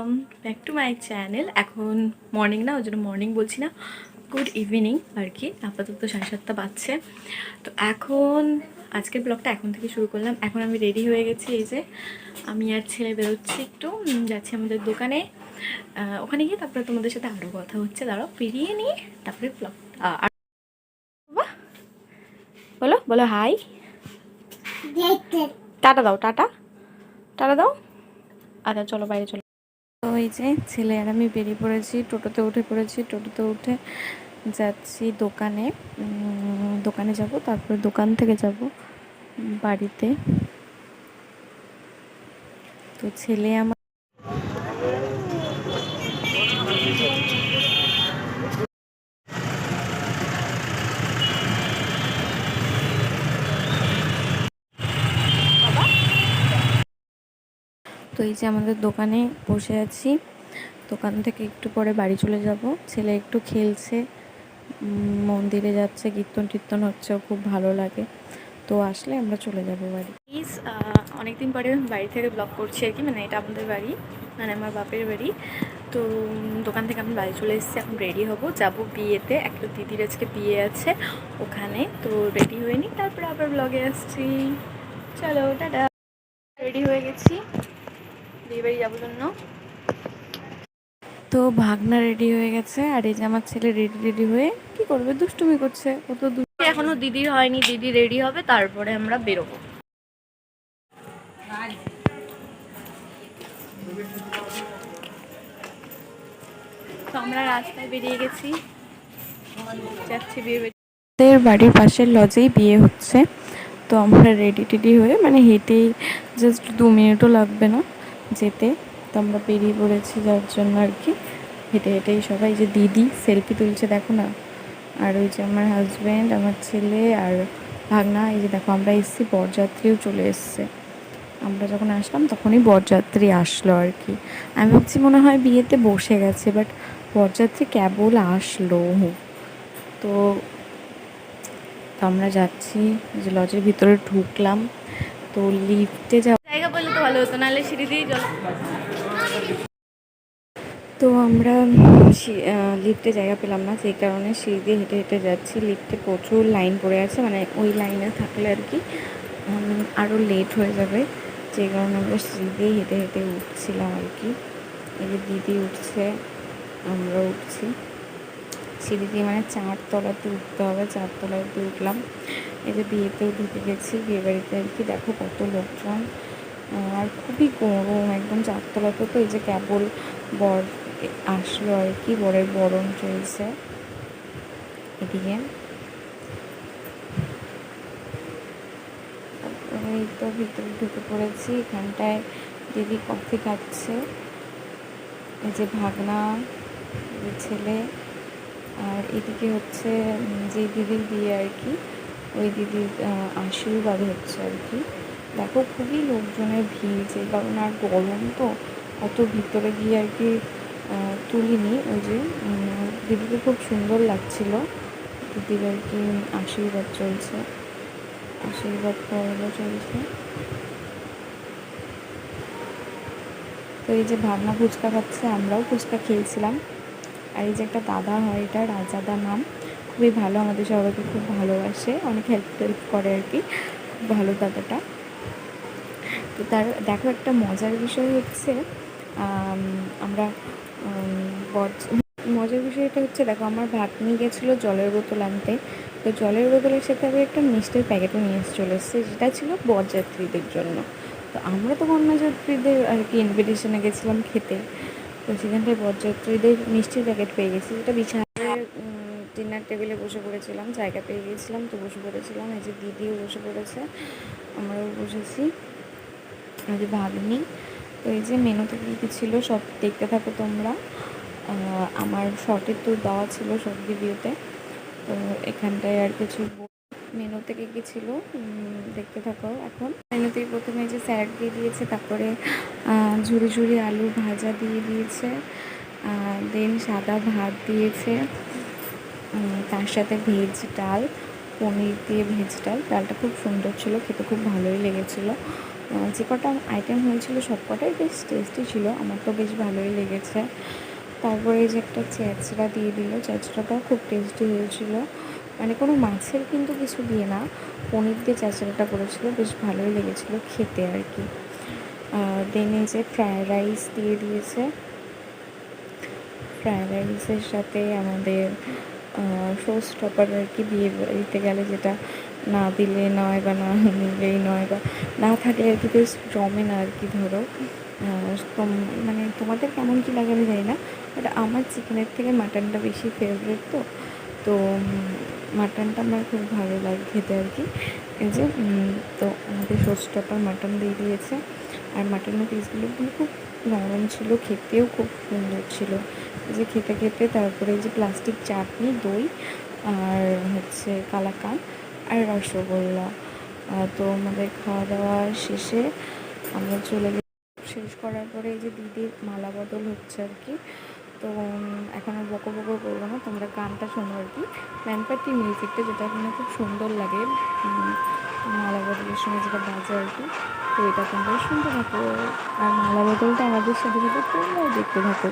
Welcome back to my channel. এখন morning না ওই জন্য মর্নিং বলছি না। গুড ইভিনিং আর কি। আপাতত সাড়ে সাতটা বাজছে। তো এখন আজকের ব্লগটা এখন থেকে শুরু করলাম। এখন আমি রেডি হয়ে গেছি এই যে আমি আর ছেলে বেরোচ্ছি একটু। যাচ্ছি আমাদের দোকানে। ওখানে গিয়ে তারপরে তোমাদের সাথে আরও কথা হচ্ছে। দাঁড়াও পেরিয়ে নিয়ে তারপরে ব্লগ আর বলো বলো হাই টাটা দাও টাটা। টাটা দাও। আচ্ছা চলো বাইরে চলো। এই যে ছেলে আর আমি বেরিয়ে পড়েছি, টোটোতে উঠে পড়েছি। টোটোতে উঠে যাচ্ছি দোকানে। দোকানে যাব, তারপরে দোকান থেকে যাব বাড়িতে। তো ছেলে আমার তো এই যে আমাদের দোকানে বসে আছি। দোকান থেকে একটু পরে বাড়ি চলে যাব। ছেলে একটু খেলছে মন্দিরে যাচ্ছে, কীর্তন টীর্তন হচ্ছে, খুব ভালো লাগে। তো আসলে আমরা চলে যাব বাড়ি। প্লিজ অনেকদিন পরে বাড়ি থেকে ব্লগ করছি আর কি মানে এটা আমাদের বাড়ি মানে আমার বাপের বাড়ি। তো দোকান থেকে আমি বাড়ি চলে এসেছি, এখন রেডি হব। যাব বিয়েতে, একটা দিদির আজকে বিয়ে আছে ওখানে, তো রেডি হয়ে নিই, তারপরে আবার ব্লগে আসছি। চলো, টাটা। রেডি হয়ে গেছি। বিয়ে বাড়ি যাব জন্য। তো ভাগনা রেডি হয়ে গেছে আর এই যে আমার ছেলে রেডি রেডি হয়ে কি করবে? দুষ্টুমি করছে। ও তো এখনও দিদির হয়নি দিদি রেডি হবে তারপরে আমরা বেরোবো। তো আমরা রাস্তায় বেরিয়ে গেছি। যাচ্ছি বিয়ে বাড়ি। আমাদের বাড়ির পাশের লজেই বিয়ে হচ্ছে। তো আমরা রেডি টেডি হয়ে মানে হেঁটেই জাস্ট দু মিনিটও লাগবে না। যেতে। তো আমরা বেরিয়ে পড়েছি যার জন্য আর কি। হেঁটে হেঁটেই সবাই যে দিদি সেলফি তুলছে, দেখো না? আর ওই যে আমার হাজব্যান্ড আমার ছেলে আর ভাগনা, এই যে দেখো আমরা এসেছি, বরযাত্রীও চলে এসছে। আমরা যখন আসলাম তখনই বরযাত্রী আসলো আর কি। আমি ভাবছি মনে হয় বিয়েতে বসে গেছে বাট বরযাত্রী কেবল আসলো। তো আমরা যাচ্ছি যে লজের ভিতরে ঢুকলাম। তো লিফটে যা জায়গা বললে তো ভালো হতো, নাহলে সিঁড়ি দিয়েই জল তো আমরা লিফটে জায়গা পেলাম না, সেই কারণে সিঁড়ি দিয়ে হেঁটে হেঁটে যাচ্ছি। লিফটে প্রচুর লাইন পড়ে আছে মানে ওই লাইনে থাকলে আর কি আরও লেট হয়ে যাবে। যে কারণে আমরা সিঁড়ি দিয়ে হেঁটে হেঁটে উঠছিলাম আর কি। এই যে দিদি উঠছে আমরা উঠছি। সিঁড়ি দিয়ে মানে চার তলাতে উঠতে হবে, চার তলায় দিয়ে উঠলাম। এই যে বিয়েতেও ঢুকে গেছি, বিয়ে বাড়িতে আর কি। দেখো কত লোকজন। আর খুবই গরম, একদম চারতলাতে তো এই যে কেবল বর আসলো আর কি, বরের বরণ চলছে এদিকে। এই তো ভিতরে ঢুকে পড়েছি, এখানটায় দিদি কফি খাচ্ছে, এই যে ভাগনা ছেলে, আর এদিকে হচ্ছে যে দিদির বিয়ে আর কি, ওই দিদির আশীর্বাদ হচ্ছে আর কি। দেখো খুবই লোকজনের ভিড়, যে কারণে আর গরম তো, অত ভিতরে গিয়ে আর কি তুলিনি। ওই যে দিদিকে খুব সুন্দর লাগছিল। দিদির আর কি আশীর্বাদ চলছে। আশীর্বাদ পর্ব চলছে। তো এই যে ভাবনা ফুচকা খাচ্ছে, আমরাও ফুচকা খেয়েছিলাম। আর এই যে একটা দাদা হয়, এটা রাজাদা নাম। খুবই ভালো, আমাদের সবাইকে খুব ভালোবাসে। অনেক হেল্প টেল্প করে আর কি। খুব ভালো দাদাটা। তো তার, দেখো একটা মজার বিষয় হচ্ছে আমরা মজার বিষয়টা হচ্ছে, দেখো আমার ভাগ্নি গেছিল জলের বোতল আনতে, তো জলের বোতলের সাথে আবার একটা মিষ্টির প্যাকেটও নিয়ে চলে এসছে, যেটা ছিল বরযাত্রীদের জন্য। তো আমরা তো কন্যাযাত্রীদের আর কি ইনভিটেশনে গেছিলাম খেতে, তো সেখানটায় বরযাত্রীদের মিষ্টির প্যাকেট পেয়ে গেছি, যেটা বিছানায় ডিনার টেবিলে বসে পড়েছিলাম, জায়গা পেয়ে গিয়েছিলাম তো বসে পড়েছিলাম, এই যে দিদিও বসে পড়েছে, আমরাও বসেছি। যে ভাগ্নি তো এই যে মেনুতে কী কী ছিল সব দেখতে থাকো তোমরা। আমার শর্টের তো দেওয়া ছিল সব ভিডিওতে তো। এখানটায় আর কিছু মেনুতে কী কী ছিল দেখতে থাকো এখন। মেনুতেই প্রথমে যে স্যালাড দিয়ে দিয়েছে, তারপরে ঝুড়ি ঝুড়ি আলু ভাজা দিয়ে দিয়েছে দেন সাদা ভাত দিয়েছে তার সাথে ভেজ ডাল, পনির দিয়ে ভেজ ডাল। ডালটা খুব সুন্দর ছিল, খেতে খুব ভালোই লেগেছিলো। যে কটা আইটেম হয়েছিল সব কটাই বেশ টেস্টি ছিল। আমার তো বেশ ভালোই লেগেছে। তারপরে যে একটা চ্যাচড়া দিয়ে দিল চ্যাচড়াটাও খুব টেস্টি হয়েছিল। মানে কোনো মাছের কিন্তু কিছু দিয়ে না, পনির দিয়ে চ্যাচড়াটা করেছিল, বেশ ভালোই লেগেছিলো খেতে আর কি। দেন যে ফ্রায়েড রাইস দিয়ে দিয়েছে। ফ্রায়েড রাইসের সাথে আমাদের শো স্টপার আর কি বিয়ে বাড়িতে গেলে যেটা না দিলে নয় বা না নিলেই নয় বা না থাকলে আর কি বেশ জমে না আর কি ধরো। মানে তোমাদের কেমন কী লাগে আমি জানি না বাট আমার চিকেনের থেকে মাটনটা বেশি ফেভারিট তো। তো মাটনটা আমার খুব ভালো লাগে খেতে আর কি। এই যে তো আমাদের সোস্টাপার মাটন দিয়ে দিয়েছে। আর মাটনের পিসগুলো খুব নরম ছিল, খেতেও খুব সুন্দর ছিল। যে খেতে খেতে তারপরে যে প্লাস্টিক চাটনি, দই আর হচ্ছে কালাকান আর রসগোল্লা। তো আমাদের খাওয়া দাওয়া শেষে আমরা চলে শেষ করার পরে এই যে দিদির মালা বদল হচ্ছে আর কি। তো এখন বকো বকো করব না, তোমরা গানটা শোনো আর কি। প্ল্যান পার্টি মিউজিকটা যেটা এখানে খুব সুন্দর লাগে মালা বদলের সময় যেটা বাজে আর কি, তো এটা তোমরা শুনতে থাকো। আর মালা বদলটা আমাদের সাথে সাথে তোমরাও দেখতে থাকো।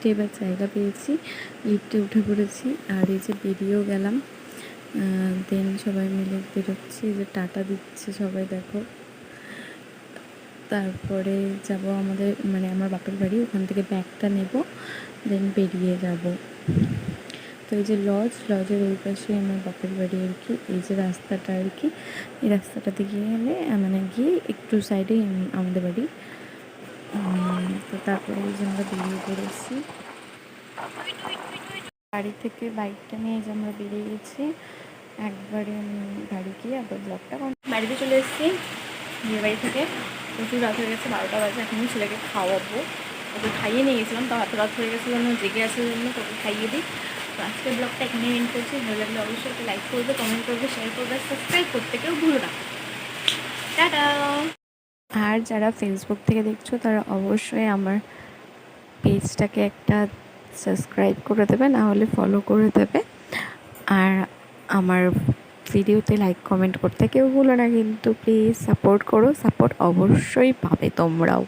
লিফটে এবার জায়গা পেয়েছি, লিফটে উঠে পড়েছি, আর এই যে বেরিয়েও গেলাম। দেন সবাই মিলে বেরোচ্ছি যে টাটা দিচ্ছে সবাই, দেখো। তারপরে যাব আমাদের মানে আমার বাপের বাড়ি, ওখান থেকে ব্যাগটা নেব দেন বেরিয়ে যাব। তো এই যে লজ লজের ওই পাশে আমার বাপের বাড়ি আর কি, এই যে রাস্তাটা আর কি, এই রাস্তাটা দিয়ে গেলে মানে গিয়ে একটু সাইডেই আমাদের বাড়ি তো তারপরে এই যে আমরা বেরিয়ে পড়েছি। বাড়ি থেকে বাইকটা নিয়ে যে আমরা বেরিয়ে গেছি। একবারে বাড়ি গিয়ে আবার ব্লগটা বাড়িতে চলে এসেছি। বিয়ে বাড়ি থেকে। প্রচুর রাত হয়ে গেছে, বারোটা বাজে। এখনই ছেলেকে খাওয়াবো। ওকে খাইয়ে নিয়ে গেছিলাম। তো এত রাত হয়ে গেছে জন্য জেগে আছে জন্য তোকে খাইয়ে দিই। তো আজকের ব্লগটা এখানে এন্ড করছি। ভালো লাগলে অবশ্যই একটা লাইক করবে কমেন্ট করবে শেয়ার করবে সাবস্ক্রাইব করতে কেউ ভুলো না। টাটা! আর যারা ফেসবুক থেকে দেখছ, তারা অবশ্যই আমার পেজটাকে একটা সাবস্ক্রাইব করে দেবে, না হলে ফলো করে দেবে। আর আমার ভিডিওতে লাইক কমেন্ট করতে কেউ ভুলো না, কিন্তু প্লিজ সাপোর্ট করো। সাপোর্ট অবশ্যই পাবে তোমরাও।